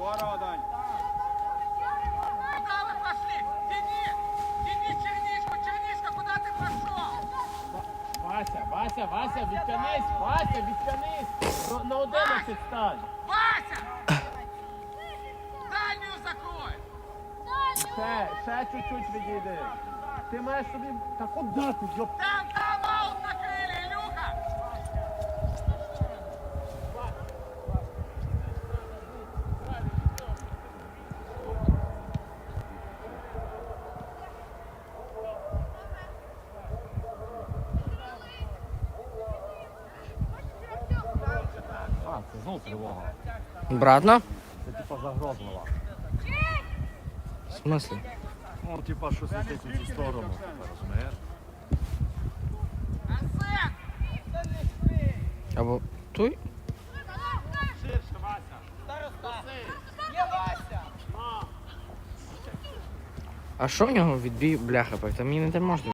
Здорово, Дань. Куда вы пошли? Денис! Денис, черничку, черничка, куда ты пошел? Вася, Вася, Вася, відтянись, Вася, відтянись. На- На 11 стань. Вася! Дальнюю закрой! Ще, ще чуть-чуть відійди. Ти маєш собі. Та куди ти, йоп? Там А, це знов тривога. Обратно? Це типа загрозлива. В смислі? Ну, типа, щось летить у цю сторону. Розумієш? Або той? Ширше, Вася. А що в нього відбій бляха? Там мені не можна